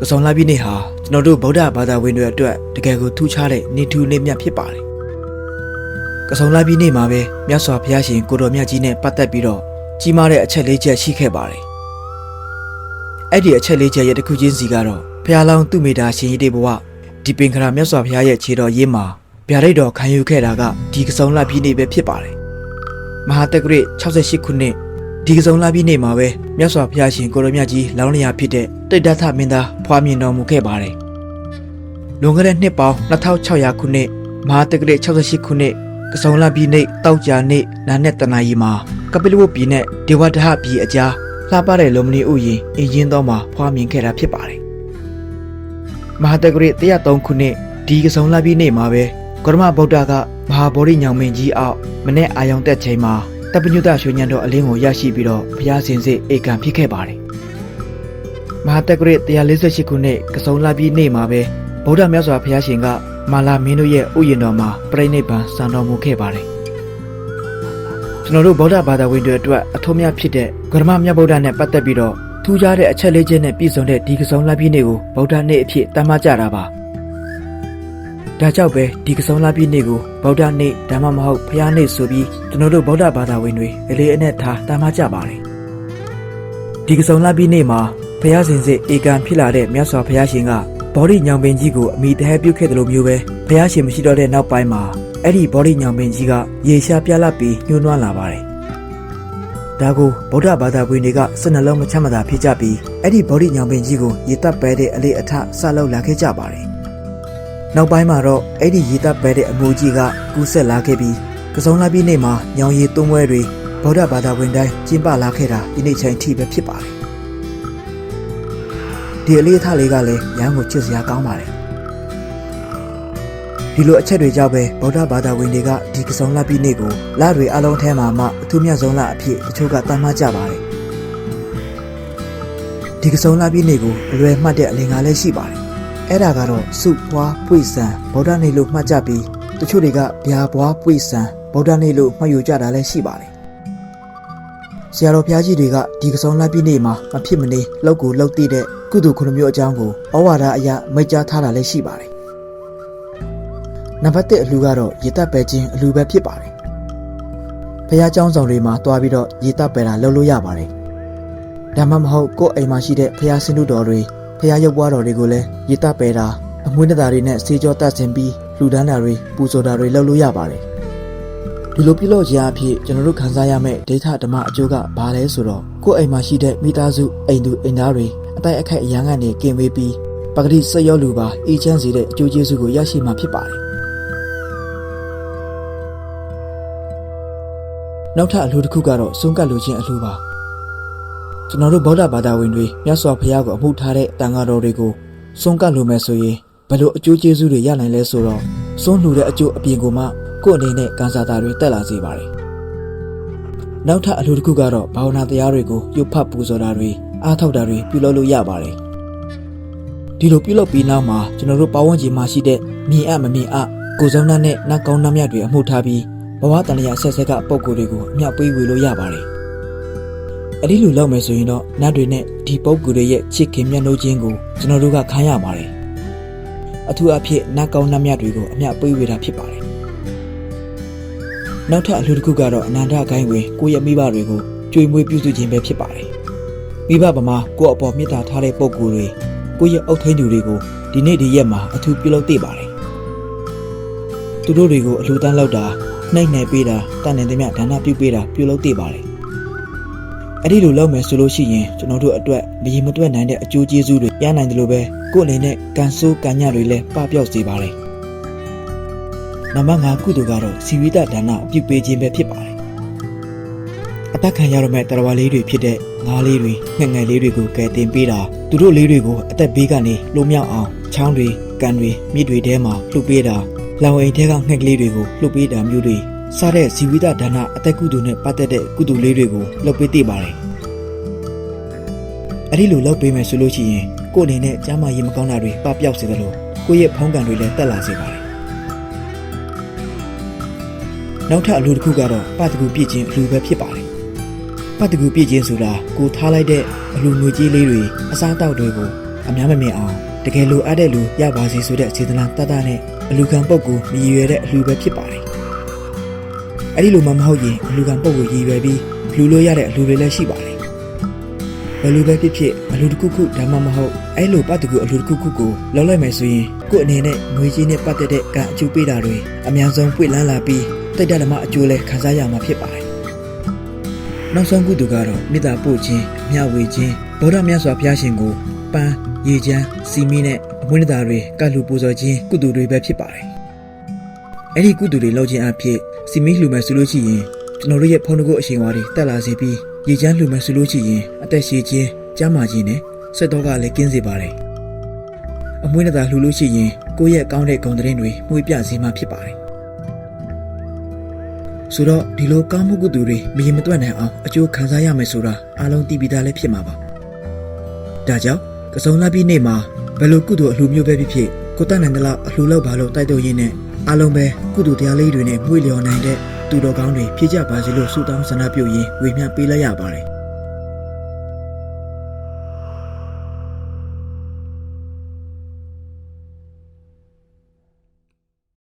ကစုံလာပြီးနေ့ဟာကျွန်တော်တို့ဗုဒ္ဓဘာသာဝင်တွေအတွက်တကယ်ကိုထူးခြားတဲ့နေ့ထူးနေ့မြတ်ဖြစ်ပါတယ်ကစုံလာပြီးနေ့မှာပဲမြတ်စွာဘုရားရှင်ကိုတော်မြတ်ကြီးနဲ့ပတ်သက်ပြီးတော့ကြီးမားတဲ့အချက်လေးချက်ရှိခဲ့ပါတယ်အဲ့ဒီအချက်လေးချက်ရဲ့တစ်ခုချင်းစီကတော့ဘုရားလောင်းသူ့မိတာရှင်ကြီးတေဘဝဒီပင်ခရာမြတ်စွာဘုရားရဲ့ခြေတော်ရင်းမှာဗျာဒိတ်တော်ခံယူခဲ့တာကဒီကစုံလာပြီးနေ့ပဲဖြစ်ပါတယ်မဟာတက္ကရာ68ခုနှစ် ဒီကစုံလာပြီးနေ့မှာပဲမြတ်စွာဘုရားရှင်ကိုတော်မြတ်ကြီးလောင်းလျာဖြစ်တဲ့တိတ်တထမင်းသားဖွားမြင်တော်မူခဲ့ပါတယ်လွန်ခဲ့တဲ့နှစ်ပေါင်း2600ခုနှစ်မဟာတက္ကရာ68ခုနှစ်ကစုံလာပြီးနေ့တောက်ကြနေ့နာနဲ့တနာရီမှာကပိလဝတ်ပြည်နဲ့ဒေဝဒဟပြည်အကြားလှပတဲ့လုံမဏီဥယျင်အင်ရင်တော်မှာဖွားမြင်ခဲ့တာဖြစ်ပါတယ်မဟာတက္ကရာ103ခုနှစ်ဒီကစုံလာပြီးနေ့မှာပဲဂရမဗုဒ္ဓကမဟာဗောဓိညောင်မင်းကြီးအောက်မနေ့အာယုံတက်ချိန်မှာ တပညုတရွှေညံတော်အလင်းကိုရရှိပြီးတော့ဘုရားရှင်စေဧကံဖြစ်ခဲ့ပါတယ်မဟာတက္ကရာ148ခုနှစ်ကစုံလာပြီးနေ့မှာပဲဗုဒ္ဓမြတ်စွာဘုရားရှင်ကမာလာမင်းတို့ရဲ့ဥယျာဉ်တော်မှာပြိဋိဘံစံတော်မူခဲ့ပါတယ်ကျွန်တော်တို့ဗုဒ္ဓဘာသာဝင်တွေအတွက်အထောက်အမြဖြစ်တဲ့ဂရမမြတ်ဗုဒ္ဓနဲ့ပတ်သက်ပြီးတော့ထူးခြားတဲ့အချက်လေးချက်နဲ့ပြည့်စုံတဲ့ဒီကစုံလာပြီးနေ့ကိုဗုဒ္ဓနေ့အဖြစ်တတ်မှတ်ကြတာပါ ဒါကြောင့်ပဲဒီကစုံလာပြည့်နေ့ကိုဗုဒ္ဓနေ့ဓမ္မမဟုတ်ဖျားနေ့ဆိုပြီးကျွန်တော်တို့ဗုဒ္ဓဘာသာဝင်တွေအလေးအနက်ထားတာမှကြပါတယ်ဒီကစုံလာပြည့်နေ့မှာဖျားစင်စစ်ဧကံဖြစ်လာတဲ့မြတ်စွာဘုရားရှင်ကဘောဓိညောင်ပင်ကြီးကိုအမိတဟဲပြုတ်ခဲ့တယ်လို့မျိုးပဲဘုရားရှင်မရှိတော့တဲ့နောက်ပိုင်းမှာအဲ့ဒီဘောဓိညောင်ပင်ကြီးကရေရှားပြလပ်ပြီးညှိုးနွမ်းလာပါတယ်ဒါကိုဗုဒ္ဓဘာသာဝင်တွေကစနလုံးမချမ်းမသာဖြစ်ကြပြီးအဲ့ဒီဘောဓိညောင်ပင်ကြီးကိုရေတပ်ပဲတဲ့အလေးအထဆလောက်လာခဲ့ကြပါတယ် နောက်ပိုင်းမှာတော့အဲ့ဒီရေတပ်ပဲတဲ့အမိုးကြီးကကူးဆက်လာခဲ့ပြီးကစုံလာပြီးနေ့မှာညောင်ရည်သွင်းပွဲတွေဗုဒ္ဓဘာသာဝင်တိုင်းကျင်းပလာခဲ့တာဒီနေ့ချိန်ထိပဲဖြစ်ပါတယ်ဒီအလေးအထားလေးကလည်းရန်ကိုချစ်စရာကောင်းပါတယ်ဒီလိုအချက်တွေကြောင့်ပဲဗုဒ္ဓဘာသာဝင်တွေကဒီကစုံလာပြီးနေ့ကိုလတွေအလုံးထဲမှာမှအထူးမြတ်ဆုံးလအဖြစ်တချို့ကသတ်မှတ်ကြပါတယ်ဒီကစုံလာပြီးနေ့ကိုအလွယ်မှတ်တဲ့အလင်္ကာလည်းရှိပါတယ် အဲ့ဒါကတော့စုပွားပွေဆံဗုဒ္ဓနေလို့မှတ်ကြပြီးတချို့တွေကဗျာပွားပွေဆံဗုဒ္ဓနေလို့မှတ်ယူကြတာလည်းရှိပါတယ်ဆရာတော်ဘုရားကြီးတွေကဒီကစုံလက်ပြည့်နေ့မှာမဖြစ်မနေလောက်ကိုလောက်တည်တဲ့ကုသိုလ်ခုနှစ်မျိုးအကြောင်းကိုဩဝါဒအရာမိတ်ကြားထားတာလည်းရှိပါတယ်နံပါတ်1အလူကတော့ရေတပ်ပဲခြင်းအလူပဲဖြစ်ပါတယ်ဘုရားကျောင်းဆောင်တွေမှာတွားပြီးတော့ရေတပ်ပဲတာလုပ်လို့ရပါတယ်ဒါမှမဟုတ်ကိုယ့်အိမ်မှာရှိတဲ့ဘုရားဆင်းတုတော်တွေ ဖះရုပ်ပွားတော်တွေကိုလည်းရေတပဲတာအမွှေးနှစ်တာတွေနဲ့စေကြောတတ်ဆင်ပြီးလှူဒန်းတာတွေပူဇော်တာတွေလုပ်လို့ရပါတယ်ဒီလိုပြုလုပ်ခြင်းအဖြစ်ကျွန်တော်တို့ခံစားရမယ့်ဒိဋ္ဌဓမ္မအကျိုးကဘာလဲဆိုတော့ကိုယ့်အိမ်မှာရှိတဲ့မိသားစုအိမ်သူအိမ်သားတွေအတိုက်အခိုက်အရန်ကနေကင်ဝေးပြီးပဂတိစက်ရောလူပါအေးချမ်းစေတဲ့အကျိုးကျေးဇူးကိုရရှိမှာဖြစ်ပါတယ်နောက်ထပ်အလှူတစ်ခုကတော့စွန့်ကပ်လူချင်းအလှူပါ ကျွန်တော်တို့ဗုဒ္ဓဘာသာဝင်တွေမြတ်စွာဘုရားကိုအမှုထားတဲ့တန်ဃာတော်တွေကိုစွန့်ကပ်လိုမယ်ဆိုရင်ဘယ်လိုအကျိုးကျေးဇူးတွေရနိုင်လဲဆိုတော့စွန့်လှူတဲ့အကျိုးအပြင်ကိုမှကိုယ့်အနေနဲ့ကံစားတာတွေတက်လာစေပါတယ်။နောက်ထပ်အလှူတစ်ခုကတော့ဘာဝနာတရားတွေကိုရုပ်ဖတ်ပူဇော်တာတွေအားထုတ်တာတွေပြုလုပ်လို့ရပါတယ်။ဒီလိုပြုလုပ်ပြီးနောက်မှာကျွန်တော်တို့ပဝန်းကျင်မှာရှိတဲ့မြင်အပ်မမြင်အပ်ကိုယ်စုံနှံနဲ့နတ်ကောင်းနှမ်းမြတ်တွေအမှုထားပြီးဘဝတန်လျာဆက်ဆက်ကပုံကိုယ်တွေကိုအမြောက်ပေးဝေလို့ရပါတယ်။ အဲ့ဒီလိုလုပ်မယ်ဆိုရင်တော့နတ်တွေနဲ့ဒီပုဂ္ဂိုလ်တွေရဲ့ချစ်ခင်မြတ်နိုးခြင်းကိုကျွန်တော်တို့ကခံရပါတယ်။အထူးအဖြစ်နတ်ကောင်းနတ်မြတ်တွေကိုအမျှပေးဝေတာဖြစ်ပါတယ်။နောက်ထပ်အလှူတစ်ခုကတော့အနန္တဂိုင်းဝင်ကိုယ့်ရဲ့မိဘတွေကိုကြွေမွေးပြုစုခြင်းပဲဖြစ်ပါတယ်။မိဘဗမာကိုယ့်အပေါ်မေတ္တာထားတဲ့ပုဂ္ဂိုလ်တွေကိုယ့်ရဲ့အုပ်ထိန်းသူတွေကိုဒီနေ့ဒီရက်မှာအထူးပြုလုပ်သင့်ပါတယ်။သူတို့တွေကိုအလှူဒန်းလောက်တာနှိမ့်နယ်ပေးတာတန်နေသမျှဒါနပြုပေးတာပြုလုပ်သင့်ပါတယ်။ အဲ့ဒီလိုလုပ်မယ်ဆိုလို့ရှိရင်ကျွန်တော်တို့အတွက်မရင်မတွက်နိုင်တဲ့အကျိုးကျေးဇူးတွေရနိုင်တယ်လို့ပဲကိုယ့်အနေနဲ့ကံဆိုးကံညတွေလည်းပပျောက်စေပါတယ်။နံပါတ်5ကုသိုလ်ကတော့စီဝိတဒါနပြုပေးခြင်းပဲဖြစ်ပါတယ်။အသက်ခံရတော့မဲ့တရားဝါလေးတွေဖြစ်တဲ့ငါးလေးတွေငှက်ငယ်လေးတွေကိုကယ်တင်ပေးတာသူတို့လေးတွေကိုအသက်ဘေးကနေလုံမြောက်အောင်ချောင်းတွေကန်တွေမြစ်တွေထဲမှာလှုပ်ပေးတာလောင်အိမ်ထဲကငှက်ကလေးတွေကိုလှုပ်ပေးတာမျိုးတွေစတဲ့ဇီဝိတဒါနအသက်ကုသိုလ်နဲ့ပတ်သက်တဲ့ကုသိုလ်လေးတွေကိုလုပ်ပေးသိပါတယ်။ အဲ့ဒီလိုလုပ်ပေးမယ်ဆိုလို့ရှိရင်ကိုယ့်အနေနဲ့ကျမ်းမာရေးမကောင်းတာတွေပပျောက်စေတယ်လို့ကိုယ့်ရဲ့ဖုံးကန်တွေလည်းတက်လာစေပါတယ်။နောက်ထပ်အလှူတစ်ခုကတော့ပတ္တကူပြည့်ခြင်းအလှူပဲဖြစ်ပါတယ်။ပတ္တကူပြည့်ခြင်းဆိုတာကိုထားလိုက်တဲ့အလှူငွေကြေးလေးတွေအစားအသောက်တွေကိုအများမမြင်အောင်တကယ်လိုအပ်တဲ့လူရပါစေဆိုတဲ့စေတနာတတ်တာနဲ့အလူခံပုဂ္ဂိုလ်မြည်ရွယ်တဲ့အလူပဲဖြစ်ပါတယ်။အဲ့ဒီလိုမှမဟုတ်ရင်အလူခံပုဂ္ဂိုလ်ရည်ရွယ်ပြီးလူလို့ရတဲ့အလူတွေလည်းရှိပါတယ်။ ဘယ်လိုပဲဖြစ်ဖြစ်အလူတစ်ခုခုဒါမှမဟုတ်အဲ့လိုပတ်တကူအလူတစ်ခုခုကိုလောက်လိုက်မယ်ဆိုရင်ကို့အနေနဲ့ငွေကြီးနဲ့ပတ်သက်တဲ့ကံအကျိုးပေးတာတွေအများဆုံးပွင့်လန်းလာပြီးတိတ်တဓမ္မအကျိုးလည်းခံစားရမှာဖြစ်ပါတယ်။နောက်ဆုံးကုသိုလ်ကတော့မေတ္တာပို့ခြင်းမျှဝေခြင်းဗုဒ္ဓမြတ်စွာဘုရားရှင်ကိုပန်းရေချမ်းစီမီနဲ့အမွေးတရားတွေကလူပူဇော်ခြင်းကုသိုလ်တွေပဲဖြစ်ပါတယ်။အဲ့ဒီကုသိုလ်တွေလုပ်ခြင်းအဖြစ်စီမီလှူမယ်ဆိုလို့ရှိရင် ကျွန်တော်တို့ရဲ့ဖုန်းတကုတ်အရှင်ဝါတွေတက်လာစေပြီးရေချမ်းလှူမယ်ဆိုလို့ရှိရင်အသက်ရှည်ခြင်းကျန်းမာခြင်းနဲ့ဆက်တော့ကလည်းကင်းစေပါတယ်။အမွေးတရားလှူလို့ရှိရင်ကိုယ့်ရဲ့ကောင်းတဲ့ဂုဏ်သတင်းတွေမှုပြစေမှာဖြစ်ပါတယ်။ဆိုတော့ဒီလိုကောင်းမှုကုသိုလ်တွေမရင်မတွက်နိုင်အောင်အကျိုးခံစားရမယ်ဆိုတာအားလုံးသိပြီးသားလည်းဖြစ်မှာပါ။ဒါကြောင့်ကစုံလာပြီးနေ့မှာဘယ်လိုကုသိုလ်အလှမျိုးပဲဖြစ်ဖြစ်ကိုတတ်နိုင်တဲ့လောက်အလှလောက်ပါလို့တိုက်တွန်းရင်းနဲ့အားလုံးပဲကုသိုလ်တရားလေးတွေနဲ့မှုလျော်နိုင်တဲ့ သူတော်ကောင်းတွေဖြစ်ကြပါစေလို့ဆုတောင်းဆန္ဒပြုရင်းဝေမျှပေးလိုက်ရပါတယ်